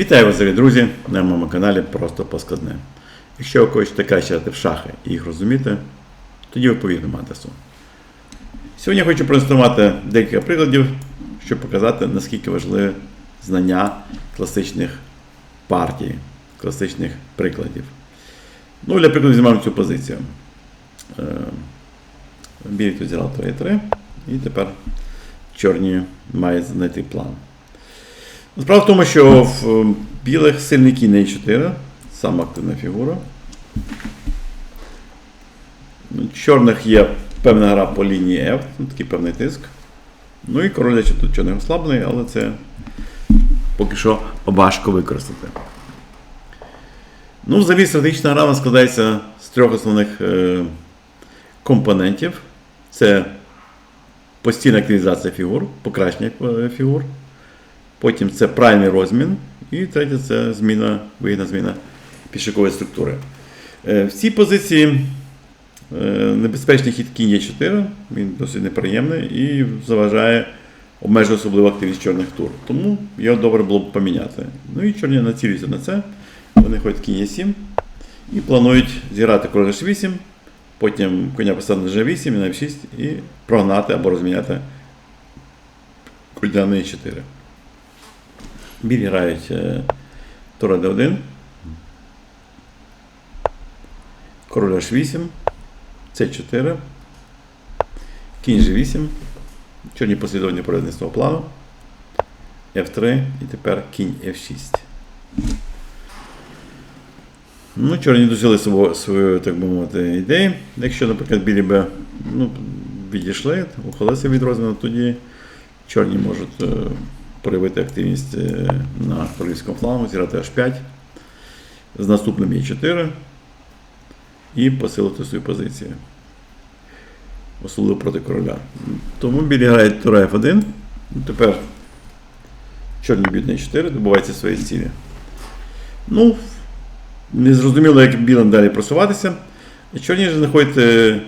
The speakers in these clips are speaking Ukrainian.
Вітаю вас, дорогі друзі, на моєму каналі Просто Поскладне. Якщо ви хочете качати в шахи і їх розуміти, тоді ви повірно Мантесу. Сьогодні я хочу проінструвати декілька прикладів, щоб показати, наскільки важливе знання класичних партій, класичних прикладів. Ну, для прикладу візьмемо цю позицію. Е, Білі тут зіграв 3-3, і тепер чорні мають знайти план. Справа в тому, що в е, білих сильний кінь на 4 сама активна фігура. Ну, В чорних є певна гра по лінії F, ну, такий певний тиск. Ну і король тут чорний ослаблений, але це поки що важко використати. Ну, взагалі, стратегічна гра складається з трьох основних е, компонентів. Це постійна активізація фігур, покращення е, фігур. Потім це правильний розмін. І третє це зміна, вигідна зміна пішакової структури. Е, В цій позиції е, небезпечний хід кінь є 4, він досить неприємний і заважає обмежує особливу активність чорних тур. Тому його добре було б поміняти. Ну і чорні націлюються на це. Вони ходять кінь є 7 і планують зіграти король H8, потім коня поставити на G8 і на F6 і прогнати або розміняти коня на E4. Білі грають е, Тура D1. Король H8. C4. Кінь G8. Чорні послідовні проведення свого плану. F3 і тепер кінь F6. Ну, чорні досягли свою, так би мовити, ідеї. Якщо, наприклад, білі би ну, відійшли, ухилилися від розміну, тоді чорні можуть е, проявити активність е, на королівському флангу, зіграти H5 з наступним Е4 і посилити свою позицію. Особливо проти короля. Тому білі грають тура F1. Тепер чорні на 4, добуваються свої цілі. Ну, не зрозуміло, як білим далі просуватися. Чорні ж знаходять е,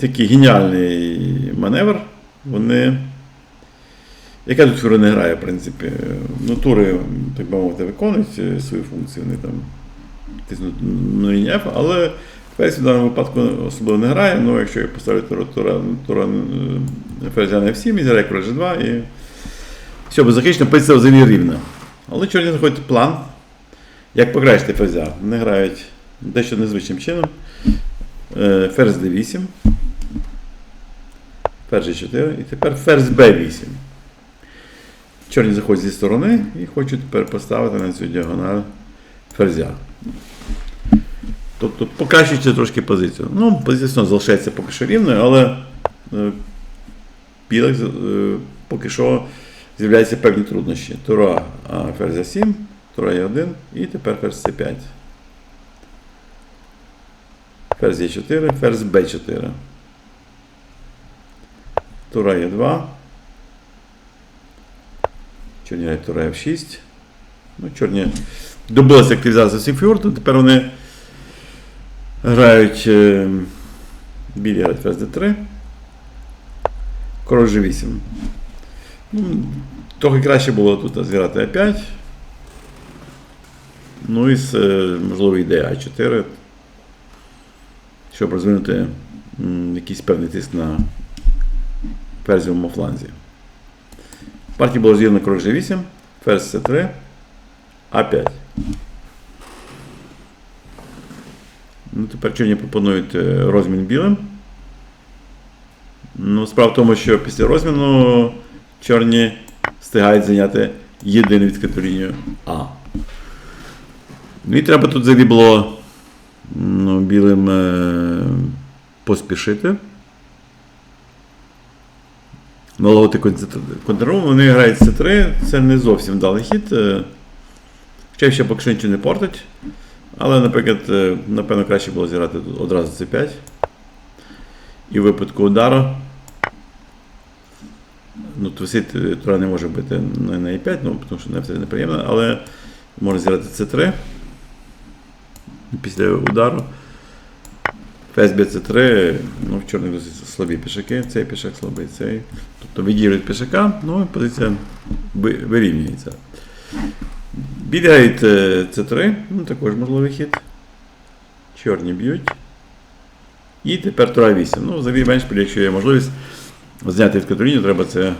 такий геніальний маневр. Вони. Яка тут фігура не грає, в принципі. Ну, тури, так би мовити, виконують е, свою функцію, вони там тиснуть на F, але ферзь в даному випадку особливо не грає. Ну, якщо я поставлю тура, тура, тура ферзя на F7, і зіграє король G2, і все, беззахисна позиція взагалі рівна. Але чорні знаходять план, як покращити ферзя. Вони грають дещо незвичним чином. Ферзь D8. Ферзь G4 і тепер ферзь B8. Чорні заходять зі сторони і хочуть тепер поставити на цю діагональ ферзя. Тобто покращується трошки позицію. Ну, Позиція залишається поки що рівною, але е, білих е, поки що з'являються певні труднощі. Тура а, ферзя 7, тура Є1 і тепер ферзь C5. Ферзь Е4, ферзь Б4. Тура Е2. Чорня тура F6. Ну, Чорні добилася активізація Сіфьорду, ну, тепер вони грають е, біля ферзь ФСД-3, Король G8. Ну, Трохи краще було тут зіграти А5. Ну і з, е, можливо йде А4, щоб розвинути якийсь певний тиск на ферзівому фланзі. В партії було з'єднано король G8, ферзь С3, А5. Ну, тепер чорні пропонують розмін білим. Ну, справа в тому, що після розміну чорні встигають зайняти єдину відкриту лінію А. Ну і треба тут взагалі було ну, білим е, поспішити. Налагодити контроль. Вони грають С3, це не зовсім вдалий хід. е, Хоча ще поки що нічого не портить. Але, наприклад, е, напевно, краще було зіграти одразу С5. І в випадку удару. Ну, Твисит Тура не може бити на на E5, ну, тому що не все неприємно, але може зіграти С3 після удару. Ферзь б'є С3, ну, в чорних досить слабі пішаки, цей пішак слабий, цей. Тобто відіграють пішака, ну і позиція вирівнюється. Білі грають е, С3, ну також можливий хід. Чорні б'ють. І тепер Тура 8. Ну, взагалі менш, якщо є можливість зняти від Катерині, треба це е,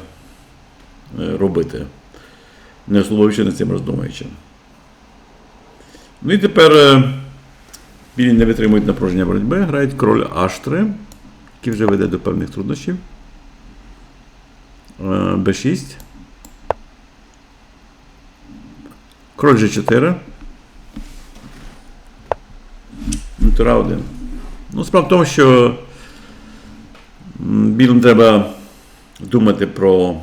робити. Не особливо над цим роздумуючи. Ну і тепер е, білі не витримують напруження боротьби, грають король H3, який вже веде до певних труднощів. Е, Б6. Король G4. Ну, Тура 1. Ну, справа в тому, що білим треба думати про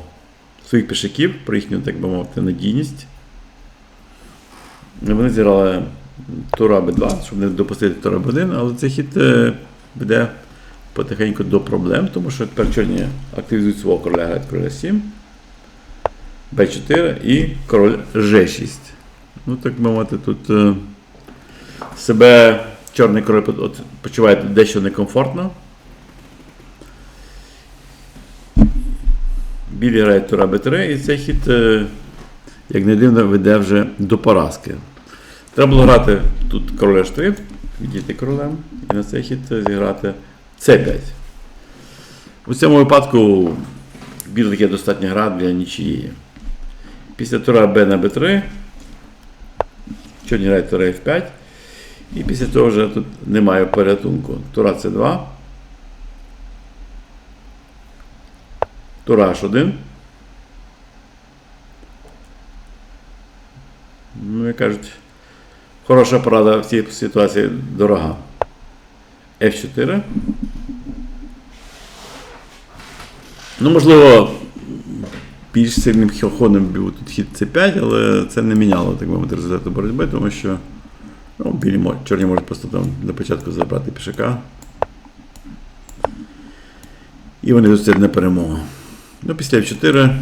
своїх пішаків, про їхню, так би мовити, надійність. Вони зіграли Тура Б2, щоб не допустити Тура Б1, але цей хід е, веде потихеньку до проблем, тому що тепер чорні активізують свого короля, грають короля 7, Б4 і король Ж6. Ну, так би мовити, тут е, себе чорний король почуває дещо некомфортно. Білі грають Тура Б3, і цей хід, е, як не дивно, веде вже до поразки. Треба було грати тут короля H3, відійти королем, і на цей хід зіграти С5. У цьому випадку білих є достатня гра для нічиї. Після тура Б на Б3. Чорні грають тура F5. І після цього вже тут немає порятунку. Тура С2. Тура H1. Ну, як кажуть, хороша порада в цій ситуації дорога. F4. Ну, можливо, більш сильним ходом був тут хід С5, але це не міняло так мовити результату боротьби, тому що ну, білі мо- чорні можуть просто там на початку забрати пішака. І вони досить на перемогу. Ну, після F4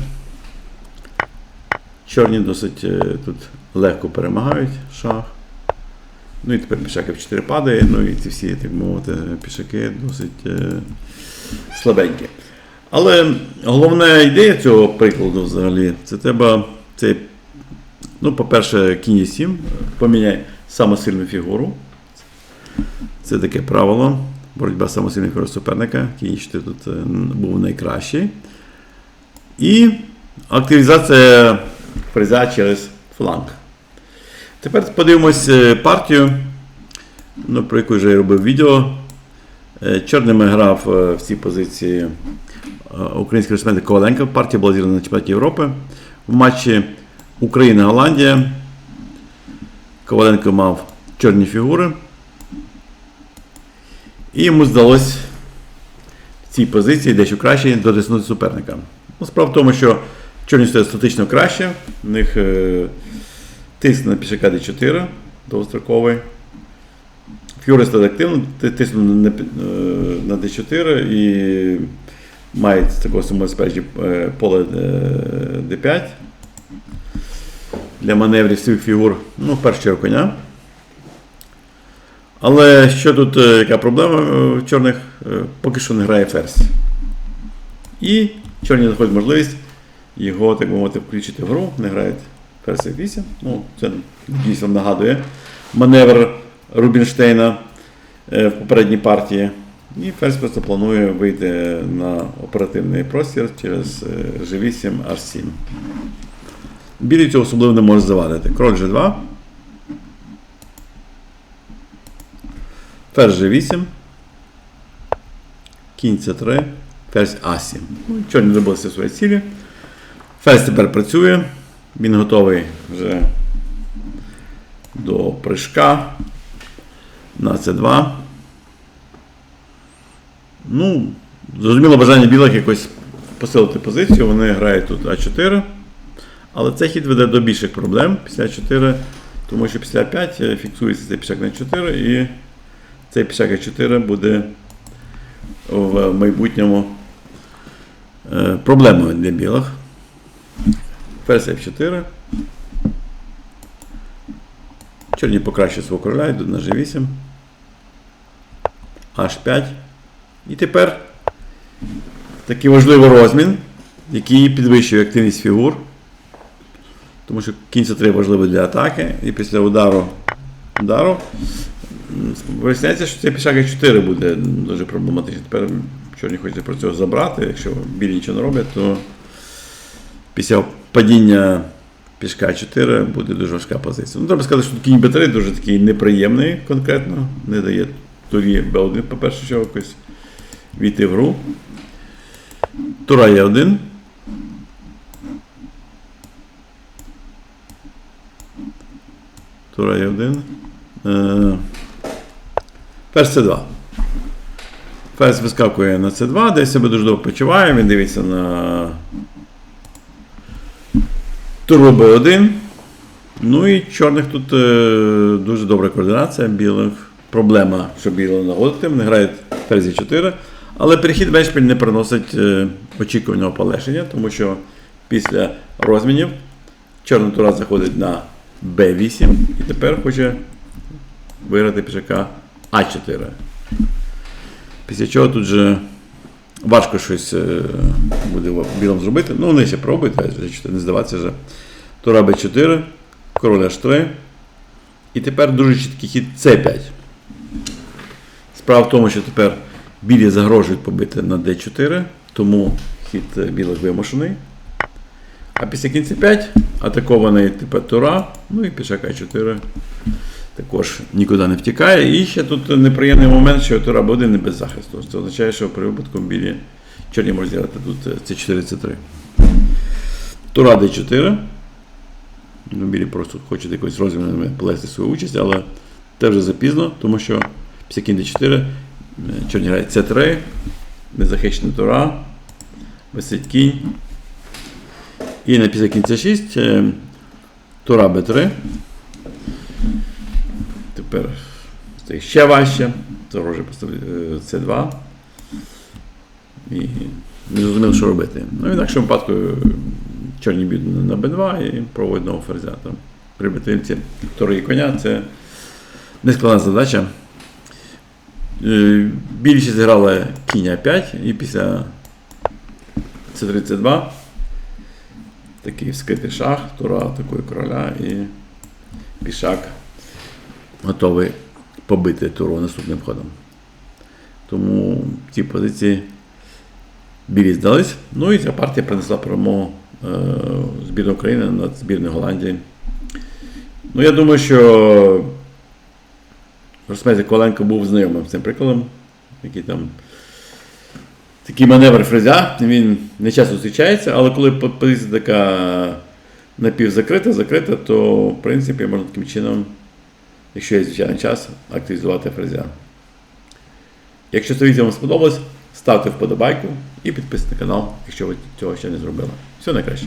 чорні досить е, тут легко перемагають шах. Ну і тепер пішак F4 падає, ну і ці всі, так мовити, пішаки досить е, слабенькі. Але головна ідея цього прикладу взагалі, це треба цей, ну, по-перше, кінь е 7 поміняй саму сильну фігуру. Це таке правило. Боротьба самої сильної фігури суперника. Кінь 4 тут е, був найкращий. І активізація фреза через фланг. Тепер подивимось е, партію, ну, про яку вже я робив відео. Е, Чорними грав е, в цій позиції е, український кореспондент Коваленко. Партія була зіграна на чемпіонаті Європи. В матчі Україна-Голландія. Коваленко мав чорні фігури. І йому здалося в цій позиції дещо краще дотиснути суперника. Ну, справа в тому, що чорні стоять статично краще. В них е, тиск на пішака D4 довгостроковий. Фюри стали активно, ти- на, е, на D4 і з такого самозабезпечення е, поле е, D5 для маневрів своїх фігур. Ну, в коня. Але що тут, е, яка проблема е, в чорних? Е, Поки що не грає ферзь. І чорні знаходять можливість його, так би мовити, включити в гру. Не грають ферзь F8. Ну, це дійсно нагадує маневр Рубінштейна е, в попередній партії. І ферзь просто планує вийти на оперативний простір через е, G8, H7. Білий цього особливо не може завадити. Король G2. Ферзь G8. Кінь C3. Ферзь А7. Ну, чорні добилися свої цілі. Ферзь тепер працює. Він готовий вже до прыжка на С2. Ну, зрозуміло бажання білих якось посилити позицію. Вони грають тут А4. Але цей хід веде до більших проблем після А4, тому що після А5 фіксується цей пішак на 4 і цей пішак А4 буде в майбутньому е, проблемою для білих. Ферзь F4. Чорні покращують свого короля, йдуть на G8. H5. І тепер такий важливий розмін, який підвищує активність фігур. Тому що кінь С3 важливий для атаки, і після удару, удару виясняється, що цей пішак Е4 буде дуже проблематичний. Тепер чорні хочуть про цього забрати. Якщо білі нічого не роблять, то після падіння пішка 4 буде дуже важка позиція. Ну, треба сказати, що кінь Б3 дуже такий неприємний конкретно, не дає турі Б1, по-перше, що якось війти в гру. Тура є 1. Тура є 1. Е, Ферзь С2. Ферзь вискакує на С2, десь себе дуже довго почуває, він дивиться на туру Б1. Ну і чорних тут е, дуже добра координація, білих. Проблема, що біло нагодити, вони грають ферзі 4, але перехід Веншпіль не приносить е, очікуваного полегшення, тому що після розмінів чорна тура заходить на Б8 і тепер хоче виграти пішака А4. Після чого тут же важко щось е, буде білим зробити. Ну, вони ще пробують, G4, не здаватися вже. Тура Б4, король H3. І тепер дуже чіткий хід С5. Справа в тому, що тепер білі загрожують побити на D4, тому хід е, білих вимушений. А після кінця 5 атакований тепер Тура, ну і пішак А4 також нікуди не втікає. І ще тут неприємний момент, що Тура Б1 не без захисту. Це означає, що при випадку білі чорні можуть зіграти тут е, С4, С3. Тура Д4. Ну, білі просто хочуть якось розмінами полезти свою участь, але це вже запізно, тому що після кінь Д4 е, чорні грають С3, незахищена Тура, висить кінь. І на після кінця 6 е, Тура Б3. Тепер стає ще важче. Загрожує поставити С2. І не зрозуміло, що робити. Ну, в інакшому випадку е, чорні б'ють на Б2 і проводять нового ферзя. Там, при битвинці Тури і коня це нескладна задача. Е, Більшість зіграли кінь 5 і після С32 такий вскритий шах, тура атакує короля і пішак готовий побити туру наступним ходом. Тому в цій позиції білі здались. Ну і ця партія принесла перемогу е, збірної України над збірною Голландії. Ну, я думаю, що Росмезі Коленко був знайомим з цим прикладом, який там такий маневр фрезя, він не часто зустрічається, але коли позиція така напівзакрита, закрита, то в принципі можна таким чином, якщо є звичайний час, активізувати фрезя. Якщо це відео вам сподобалось, ставте вподобайку і підписуйтесь на канал, якщо ви цього ще не зробили. Все найкраще.